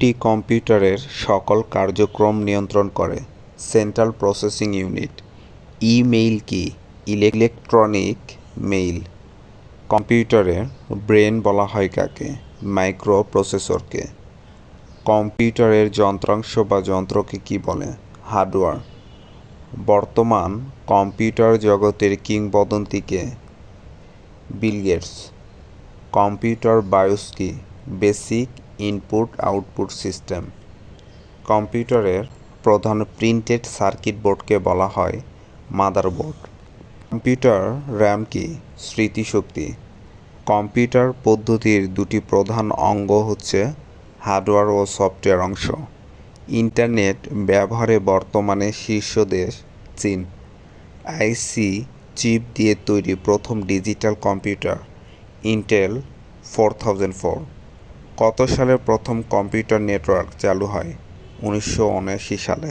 কোনটি কম্পিউটারের সকল কার্যক্রম নিয়ন্ত্রণ করে। সেন্ট্রাল প্রসেসিং ইউনিট ইমেইল কি? ইলেকট্রনিক মেইল কম্পিউটারের ব্রেন বলা হয় কাকে? মাইক্রো প্রসেসরকে কম্পিউটারের যন্ত্রাংশ বা যন্ত্রকে কি বলে? হার্ডওয়্যার বর্তমান কম্পিউটার জগতের কিংবদন্তিকে বিল গেটস কম্পিউটার বায়োস কি? Basic input output system. কম্পিউটারের প্রধান প্রিন্টেড সার্কিট বোর্ডকে বলা হয় মাদারবোর্ড। কম্পিউটার র্যাম কি? স্মৃতিশক্তি। কম্পিউটার পদ্ধতির দুটি প্রধান অঙ্গ হচ্ছে হার্ডওয়্যার ও সফটওয়্যার অংশ। ইন্টারনেট ব্যবহারে বর্তমানে শীর্ষ দেশ চীন। আইসি চিপ দিয়ে তৈরি প্রথম digital computer, Intel four thousand four. কত সালে প্রথম কম্পিউটার নেটওয়ার্ক চালু হয়? উনিশশো উনআশি সালে।